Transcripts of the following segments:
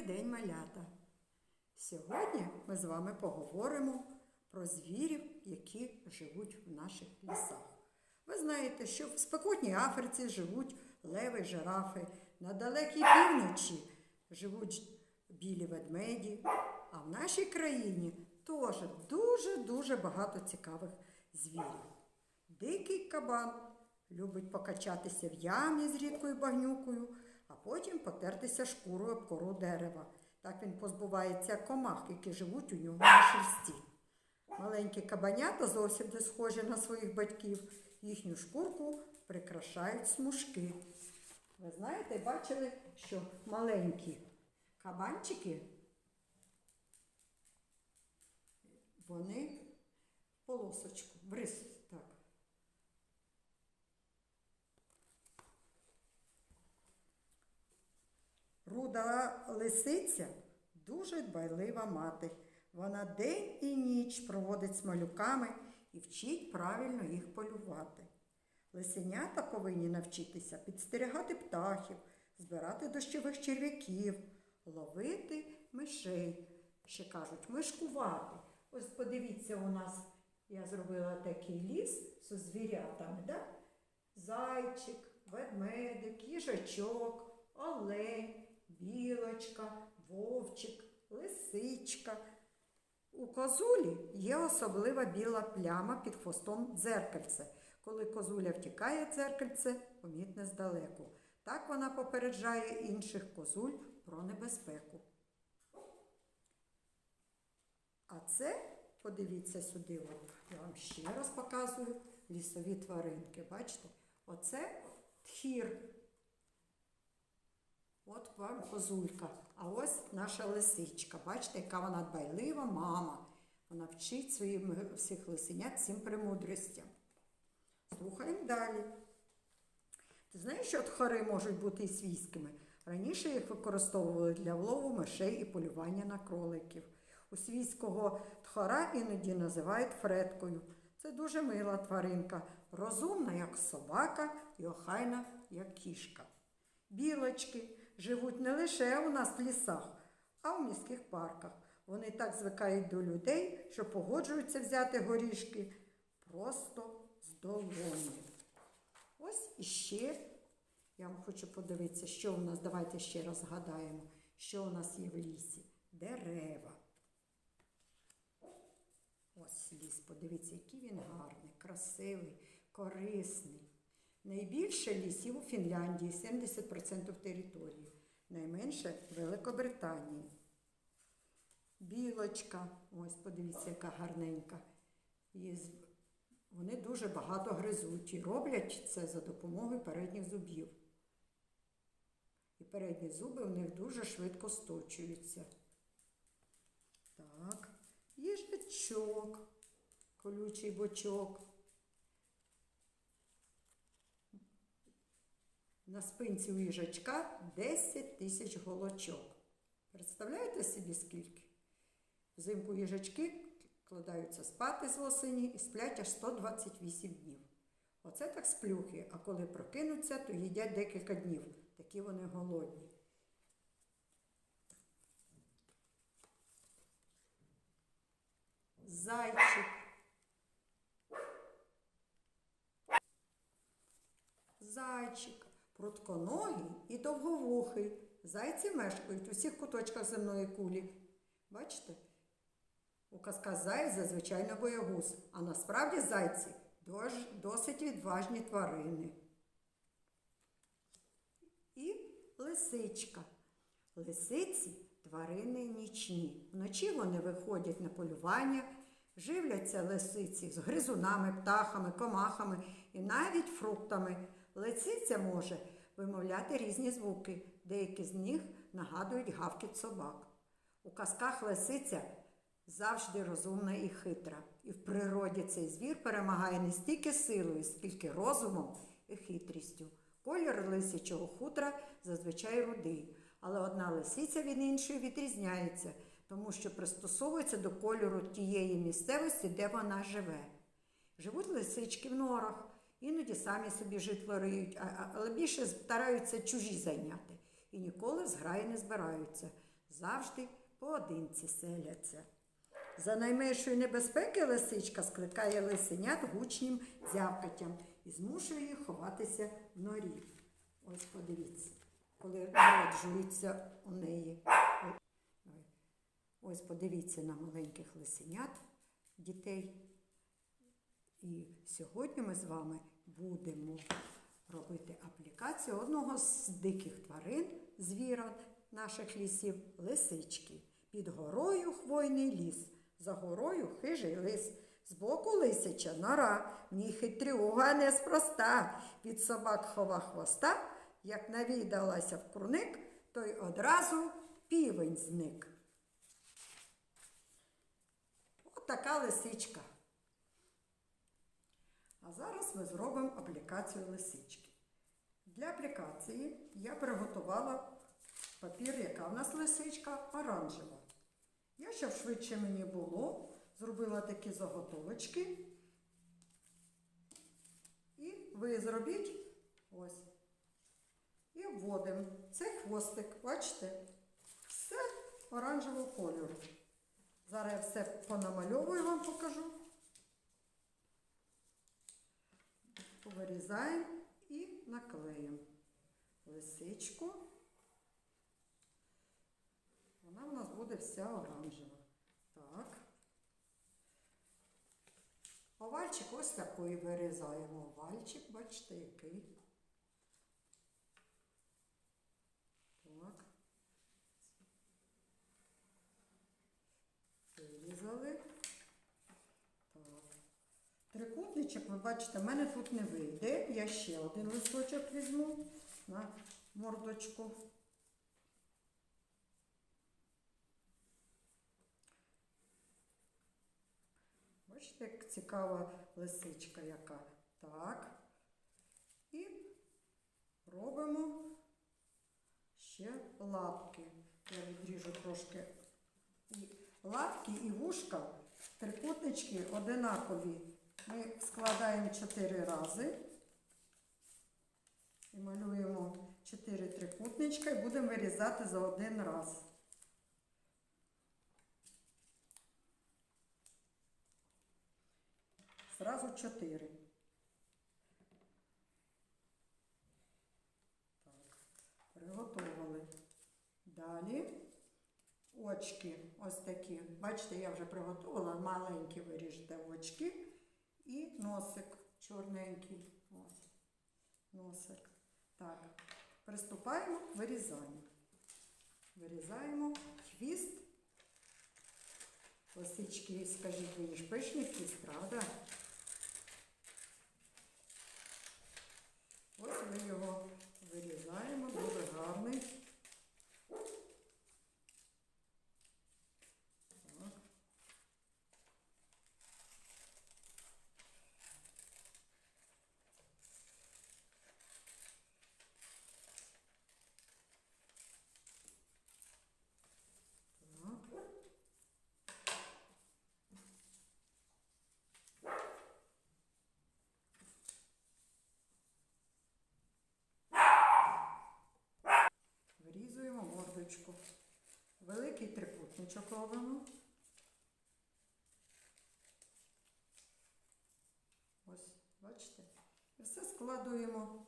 Добрий день, малята! Сьогодні ми з вами поговоримо про звірів, які живуть в наших лісах. Ви знаєте, що в спекотній Африці живуть леви, жирафи, на далекій півночі живуть білі ведмеді, а в нашій країні теж дуже-дуже багато цікавих звірів. Дикий кабан любить покачатися в ямі з рідкою багнюкою, а потім потертися шкурою об кору дерева. Так він позбувається комах, які живуть у нього на шерсті. Маленькі кабанята зовсім не схожі на своїх батьків. Їхню шкурку прикрашають смужки. Ви знаєте, бачили, що маленькі кабанчики, вони полосочку, в рис, Руда лисиця дуже дбайлива мати. Вона день і ніч проводить з малюками і вчить правильно їх полювати. Лисенята повинні навчитися підстерігати птахів, збирати дощових черв'яків, ловити мишей. Ще кажуть, мишкувати. Ось подивіться, у нас я зробила такий ліс з звірятами. Да? Зайчик, ведмедик, їжачок, олень, білочка, вовчик, лисичка. У козулі є особлива біла пляма під хвостом дзеркальце. Коли козуля втікає дзеркальце, помітне здалеку. Так вона попереджає інших козуль про небезпеку. А це, подивіться сюди, я вам ще раз показую лісові тваринки. Бачите? Оце тхір. От вам козулька. А ось наша лисичка. Бачите, яка вона дбайлива мама. Вона вчить своїм всіх лисенят цим премудростям. Слухаємо далі. Ти знаєш, що тхори можуть бути і свійськими? Раніше їх використовували для влову мишей і полювання на кроликів. У свійського тхора іноді називають фреткою. Це дуже мила тваринка, розумна, як собака, і охайна, як кішка. Білочки живуть не лише у нас в лісах, а в міських парках. Вони так звикають до людей, що погоджуються взяти горішки просто з долоні. Ось іще я вам хочу подивитися, що у нас, давайте ще раз згадаємо, що у нас є в лісі. Дерева. Ось ліс, подивіться, який він гарний, красивий, корисний. Найбільше лісів у Фінляндії 70% території, найменше в Великобританії. Білочка, ось подивіться, яка гарненька. Вони дуже багато гризуть і роблять це за допомогою передніх зубів. І передні зуби в них дуже швидко сточуються. Так, їжачок, колючий бочок. На спинці у їжачка 10 тисяч голочок. Представляєте собі скільки? Взимку їжачки кладаються спати з осені і сплять аж 128 днів. Оце так сплюхи, а коли прокинуться, то їдять декілька днів. Такі вони голодні. Зайчик. Зайчик, прутконогий і довговухий. Зайці мешкають у всіх куточках земної кулі. Бачите? У казках заєць зазвичай боягуз, а насправді зайці досить відважні тварини. І лисичка. Лисиці тварини нічні. Вночі вони виходять на полювання, живляться лисиці з гризунами, птахами, комахами і навіть фруктами. Лисиця може вимовляти різні звуки, деякі з них нагадують гавкіт собак. У казках лисиця завжди розумна і хитра. І в природі цей звір перемагає не стільки силою, скільки розумом і хитрістю. Колір лисячого хутра зазвичай рудий, але одна лисиця від іншої відрізняється, тому що пристосовується до кольору тієї місцевості, де вона живе. Живуть лисички в норах, іноді самі собі житло риють, але більше стараються чужі зайняти і ніколи в зграї не збираються. завжди поодинці селяться. За найменшої небезпеки лисичка скликає лисенят гучнім дзявкаттям і змушує їх ховатися в норі. Ось подивіться, коли народжується у неї. Ось подивіться на маленьких лисенят дітей. І сьогодні ми з вами будемо робити аплікацію одного з диких тварин, звірат наших лісів лисички. Під горою хвойний ліс, за горою хижий лис. Збоку лисича нора, в ній хитрюга неспроста. Від собак хова хвоста, як навідалася в курник, то й одразу півень зник. От така лисичка. А зараз ми зробимо аплікацію лисички. Для аплікації я приготувала папір, яка в нас лисичка оранжева. Я, щоб швидше мені було, зробила такі заготовочки. І ви зробіть ось. І обводимо. Це хвостик, бачите? Все оранжевого кольору. Зараз я все понамальовую вам покажу. Вирізаємо і наклеїмо лисичку. Вона в нас буде вся оранжева. Так. Овальчик ось такий вирізаємо. Овальчик, бачите, який. Так. Вирізали. Так. Трикутничок, ви бачите, в мене тут не вийде. Я ще один листочок візьму на мордочку. Бачите, як цікава лисичка яка. Так. І робимо ще лапки. Я відріжу трошки лапки і вушка, трикутнички одинакові. Ми складаємо 4 рази і малюємо 4 трикутничка і будемо вирізати за один раз. Зразу 4. Так, приготували. Далі очки ось такі. Бачите, я вже приготувала, маленькі виріжте очки. І носик чорненький. Ось. Носик. Так. Приступаємо к вирізанню. Вирізаємо хвіст. Лисички, скажіть мені ж пишний хвіст, правда? Ось ми його вирізаємо, дуже гарний. Так. Так. Вирізуємо. Великий трикутничок робимо. Ось, бачите? І все складуємо.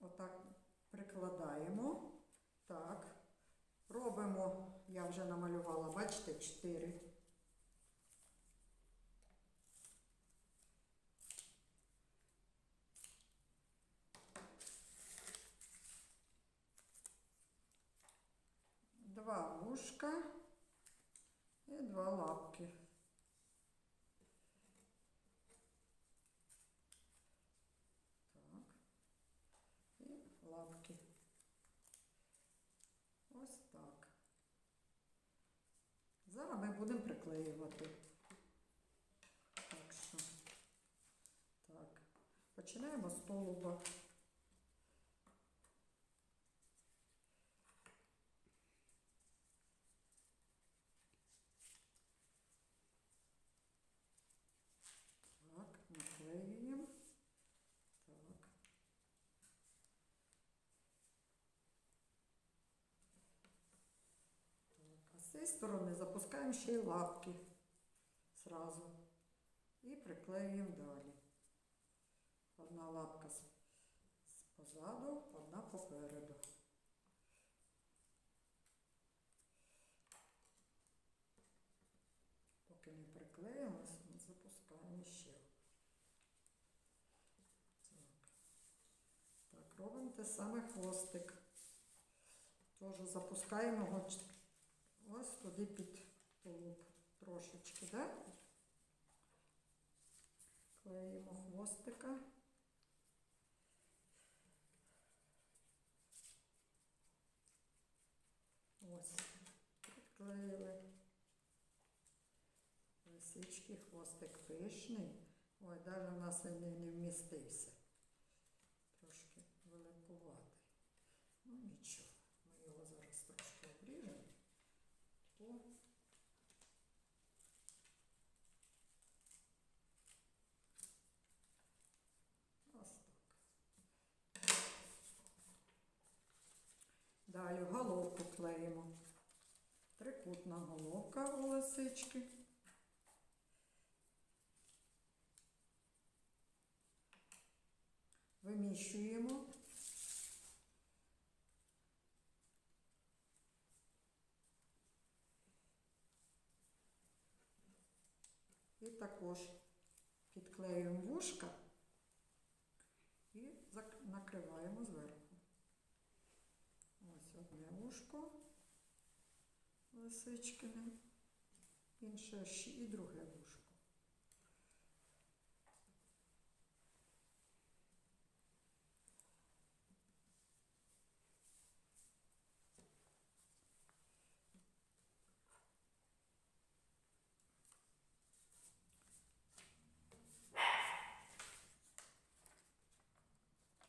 Отак прикладаємо. Так. Робимо, я вже намалювала, бачите, 4. Вушка і два лапки. Так. І лапки. Ось так. Зараз ми будемо приклеювати. Так що. Так. Починаємо з тулуба. Так, наклеюємо. Так. з цієї сторони запускаємо ще й лапки зразу. І приклеюємо далі. Одна лапка позаду, одна попереду. Поки не приклеїмося, ми запускаємо ще. Так. Так, робимо те саме хвостик. Теж запускаємо його ось туди під тулуб трошечки. Да? Клеїмо хвостика. Ось, підклеїли. Лисички, хвостик пишний. Ой, навіть у нас він не, вмістився. Трошки великуватий. Ну нічого, ми його зараз трошки обріжемо. О. Ось так. Далі головку клеїмо. Трикутна головка у лисички. Виміщуємо. І також підклеюємо вушка і накриваємо зверху. Вушко лисичкине, інше і друге вушко.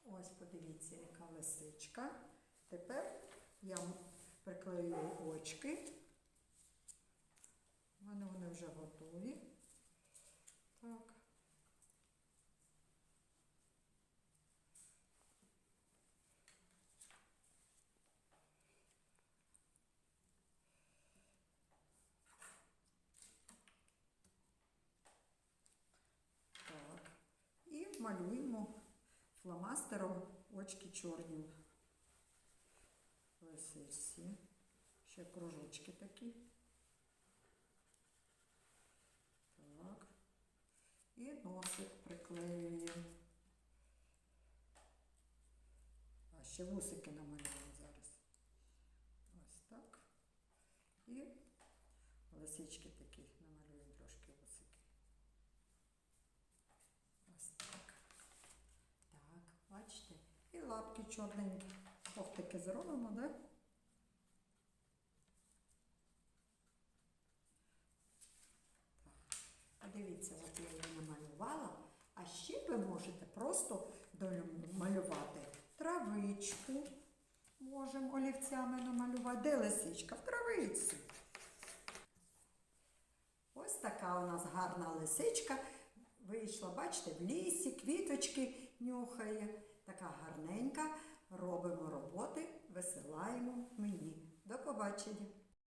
Ось подивіться, яка лисичка. Тепер я приклею очки. У мене вони вже готові. Так. Так. І малюємо фломастером очки чорні. Лисичці. Ще кружочки такі. Так. І носик приклеюємо. А ще вусики намалюємо зараз. Ось так. І лисички такі намалюємо трошки вусики. Ось так. Так, бачите. І лапки чорненькі. Ковтики зробимо? Так. Подивіться, от я її намалювала. А ще ви можете просто домалювати травичку. Можемо олівцями намалювати. Де лисичка? В травиці. Ось така у нас гарна лисичка. Вийшла, бачите, в лісі, квіточки нюхає. Така гарненька. Робимо роботи, висилаємо мені. До побачення.